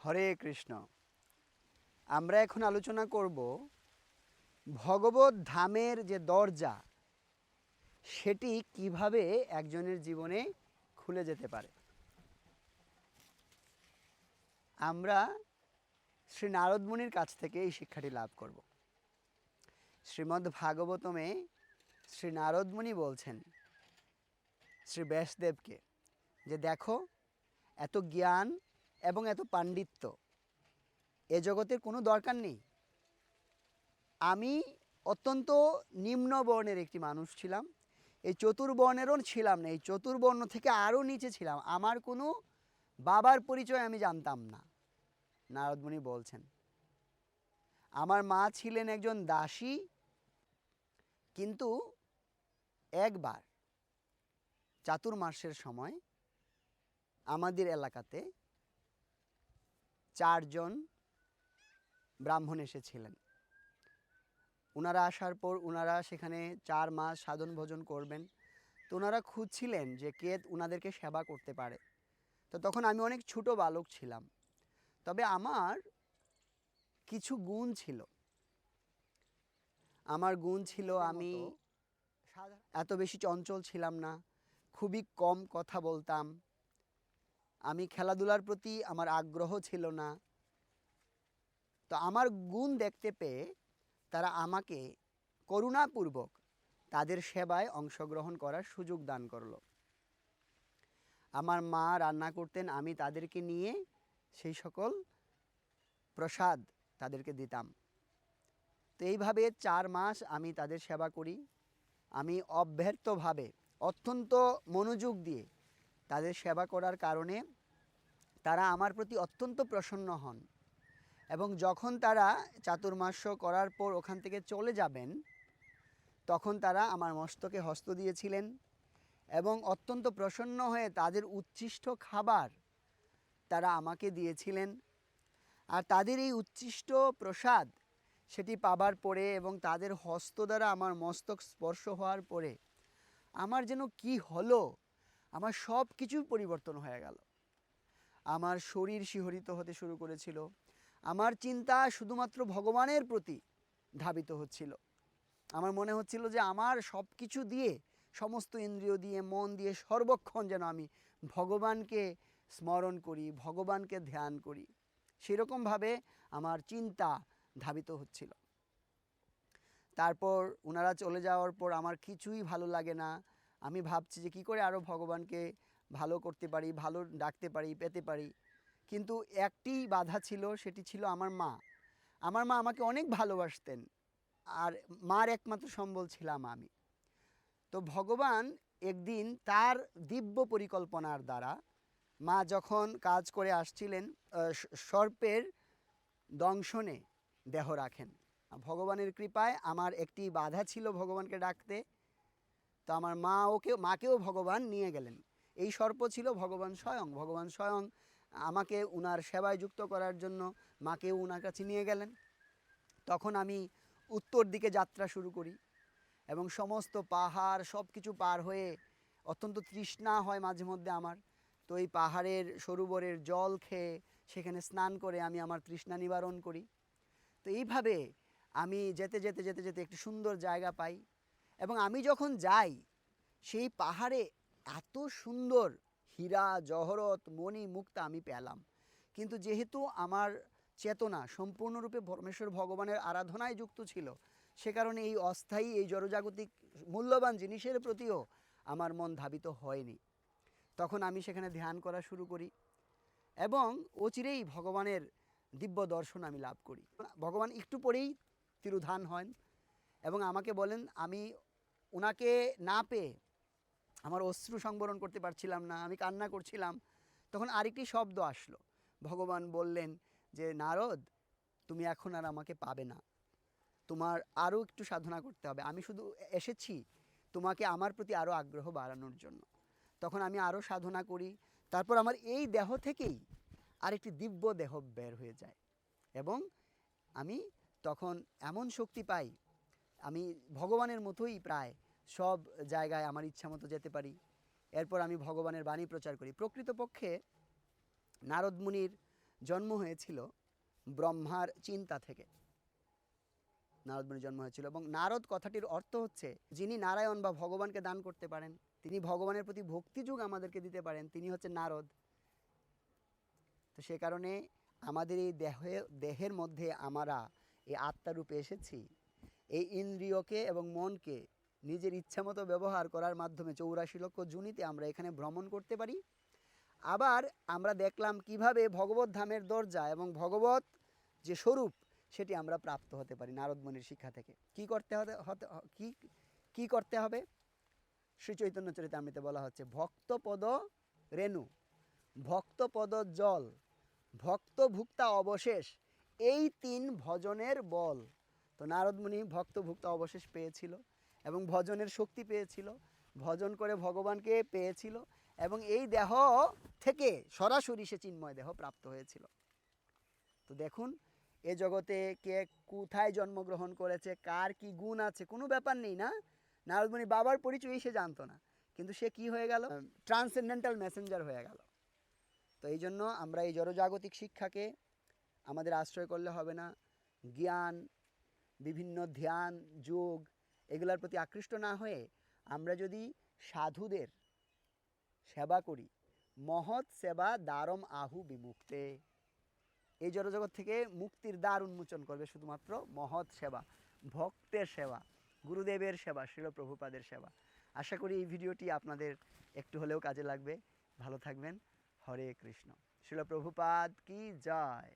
হরে কৃষ্ণ। আমরা এখন আলোচনা করব ভগবত ধামের যে দরজা, সেটি কীভাবে একজনের জীবনে খুলে যেতে পারে। আমরা শ্রী নারদ মুনির কাছ থেকে এই শিক্ষাটি লাভ করব। শ্রীমদ্ ভাগবতমে শ্রী নারদ মুনি বলছেন, শ্রী ব্যাসদেবকে যে দেখো, এত জ্ঞান এবং এত পাণ্ডিত্য। এ জগতের কোনো দরকার নেই। আমি অত্যন্ত নিম্ন বর্ণের একটি মানুষ ছিলাম। এই চতুর্বর্ণেরও ছিলাম না, এই চতুর্বর্ণ থেকে আরও নিচে ছিলাম। আমার কোনো বাবার পরিচয় আমি জানতাম না নারদমণি বলছেন। আমার মা ছিলেন একজন দাসী, কিন্তু একবার চাতুর্মাসের সময় আমাদের এলাকাতে চারজন ব্রাহ্মণ এসেছিলেন। ওনারা আসার পর ওনারা সেখানে চার মাস সাধন ভোজন করবেন। তো ওনারা খুঁজছিলেন যে কে ওনাদেরকে সেবা করতে পারে। তো তখন আমি অনেক ছোট বালক ছিলাম। তবে আমার কিছু গুণ ছিল। আমার গুণ ছিল আমি এত বেশি চঞ্চল ছিলাম না। খুবই কম কথা বলতাম। আমি খেলাধুলার প্রতি আমার আগ্রহ ছিল না। তো আমার গুণ দেখতে পেয়ে তারা আমাকে করুণাপূর্বক তাদের সেবায় অংশগ্রহণ করার সুযোগ দান করল। আমার মা রান্না করতেন, আমি তাদেরকে নিয়ে সেই সকল প্রসাদ তাদেরকে দিতাম। তো এইভাবে চার মাস আমি তাদের সেবা করি। আমি অব্যর্থভাবে, অত্যন্ত মনোযোগ দিয়ে তাদের সেবা করার কারণে তারা আমার প্রতি অত্যন্ত প্রসন্ন হন এবং যখন তারা চাতুর্মাস্য করার পর ওখান থেকে চলে যাবেন, তখন তারা আমার মস্তকে হস্ত দিয়েছিলেন এবং অত্যন্ত প্রসন্ন হয়ে তাদের উচ্ছিষ্ট খাবার তারা আমাকে দিয়েছিলেন। আর তাদের এই উচ্ছিষ্ট প্রসাদ সেটি পাবার পরে এবং তাদের হস্ত দ্বারা আমার মস্তক স্পর্শ হওয়ার পরে আমার যেন কি হলো আমার সব কিছুই পরিবর্তন হয়ে গেল। আমার শরীর শিহরিত হতে শুরু করেছিল। আমার চিন্তা শুধুমাত্র ভগবানের প্রতি ধাবিত হচ্ছিল। আমার মনে হচ্ছিল যে আমার সব কিছু দিয়ে, সমস্ত ইন্দ্রিয় দিয়ে, মন দিয়ে সর্বক্ষণ যেন আমি ভগবানকে স্মরণ করি, ভগবানকে ধ্যান করি। সেরকমভাবে আমার চিন্তা ধাবিত হচ্ছিল। তারপর ওনারা চলে যাওয়ার পর আমার কিছুই ভালো লাগে না। আমি ভাবছি যে কী করে আরও ভগবানকে ভালো করতে পারি, ভালো ডাকতে পারি, পেতে পারি। কিন্তু একটি বাধা ছিল, সেটি ছিল আমার মা। আমার মা আমাকে অনেক ভালোবাসতেন, আর মার একমাত্র সম্বল ছিলাম আমি। তো ভগবান একদিন তার দিব্য পরিকল্পনার দ্বারা মা যখন কাজ করে আসছিলেন সর্পের দংশনে দেহ রাখেন। ভগবানের কৃপায় আমার একটি বাধা ছিল ভগবানকে ডাকতে। তো আমার মা ওকে, মাকেও ভগবান নিয়ে গেলেন। এই সর্প ছিল ভগবান স্বয়ং। ভগবান স্বয়ং আমাকে উনার সেবায় যুক্ত করার জন্য মাকেও উনার কাছে নিয়ে গেলেন। তখন আমি উত্তর দিকে যাত্রা শুরু করি এবং সমস্ত পাহাড় সব কিছু পার হয়ে অত্যন্ত তৃষ্ণা হয় মাঝে মধ্যে আমার। তো এই পাহাড়ের সরোবরের জল খেয়ে সেখানে স্নান করে আমি আমার তৃষ্ণা নিবারণ করি। তো এইভাবে আমি যেতে যেতে যেতে যেতে একটি সুন্দর জায়গা পাই। এবং আমি যখন যাই, সেই পাহাড়ে এত সুন্দর হীরা, জহরত, মণি, মুক্তা আমি পেলাম। কিন্তু যেহেতু আমার চেতনা সম্পূর্ণরূপে পরমেশ্বর ভগবানের আরাধনায় যুক্ত ছিল, সে কারণে এই অস্থায়ী, এই জড়জাগতিক মূল্যবান জিনিসের প্রতিও আমার মন ধাবিত হয়নি। তখন আমি সেখানে ধ্যান করা শুরু করি এবং অচিরেই ভগবানের দিব্য দর্শন আমি লাভ করি। ভগবান একটু পরেই তিরুধান হন এবং আমাকে বলেন, আমি ওনাকে না পেয়ে আমার অশ্রু সংবরণ করতে পারছিলাম না, আমি কান্না করছিলাম, তখন আরেকটি শব্দ আসলো। ভগবান বললেন যে, নারদ, তুমি এখন আর আমাকে পাবে না। তোমার আরও একটু সাধনা করতে হবে। আমি শুধু এসেছি তোমাকে আমার প্রতি আরও আগ্রহ বাড়ানোর জন্য। তখন আমি আরও সাধনা করি। তারপর আমার এই দেহ থেকেই আরেকটি দিব্য দেহ বের হয়ে যায়। এবং আমি তখন এমন শক্তি পাই আমি ভগবানের মতোই প্রায় সব জায়গায় আমার ইচ্ছা মতো যেতে পারি। এরপর আমি ভগবানের বাণী প্রচার করি। প্রকৃতপক্ষে নারদ মুনির জন্ম হয়েছিল ব্রহ্মার চিন্তা থেকে। নারদ মুনির জন্ম হয়েছিল এবং নারদ কথাটির অর্থ হচ্ছে, যিনি নারায়ণ বা ভগবানকে দান করতে পারেন, তিনি ভগবানের প্রতি ভক্তিযুগ আমাদেরকে দিতে পারেন, তিনি হচ্ছে নারদ। তো সে কারণে আমাদের এই দেহে, দেহের মধ্যে আমরা এই আত্মারূপে এসেছি। এই ইন্দ্রিয়কে এবং মনকে নিজের ইচ্ছা মতো ব্যবহার করার মাধ্যমে চৌরাশি লক্ষ জুনিতে আমরা এখানে ভ্রমণ করতে পারি। আবার আমরা দেখলাম কীভাবে ভগবত ধামের দরজা এবং ভগবত যে স্বরূপ, সেটি আমরা প্রাপ্ত হতে পারি নারদমণির শিক্ষা থেকে। কি করতে হতে হতে, কি কি করতে হবে? শ্রী চৈতন্য চরিতামৃতে বলা হচ্ছে, ভক্তপদ রেণু, ভক্তপদ জল, ভক্তভুক্তা অবশেষ, এই তিন ভজনের বল। তো নারদমুনি ভক্তভুক্তা অবশেষ পেয়েছিল এবং ভজনের শক্তি পেয়েছিল, ভজন করে ভগবানকে পেয়েছিল এবং এই দেহ থেকে সরাসরি সে চিন্ময় দেহ প্রাপ্ত হয়েছিল। তো দেখুন, এ জগতে কে কোথায় জন্মগ্রহণ করেছে, কার কি গুণ আছে, কোনো ব্যাপার নেই না? নারদমণি বাবার পরিচয়ই সে জানতো না, কিন্তু সে কি হয়ে গেল? ট্রান্সেন্ডেন্টাল মেসেঞ্জার হয়ে গেল। তো এই জন্য আমরা এই জড়জাগতিক শিক্ষাকে আমাদের আশ্রয় করলে হবে না। জ্ঞান বিভিন্ন ধ্যান, যোগ এগুলোর প্রতি আকৃষ্ট না হয়ে আমরা যদি সাধুদের সেবা করি, মহৎ সেবা দারম আহু বিমুক্তে। এই জড়জগৎ থেকে মুক্তির দ্বার উন্মোচন করবে শুধুমাত্র মহৎ সেবা, ভক্তের সেবা, গুরুদেবের সেবা শিল প্রভুপাদের সেবা। আশা করি এই ভিডিওটি আপনাদের একটু হলেও কাজে লাগবে। ভালো থাকবেন। হরে কৃষ্ণ। শিল প্রভুপাদ কি জয়!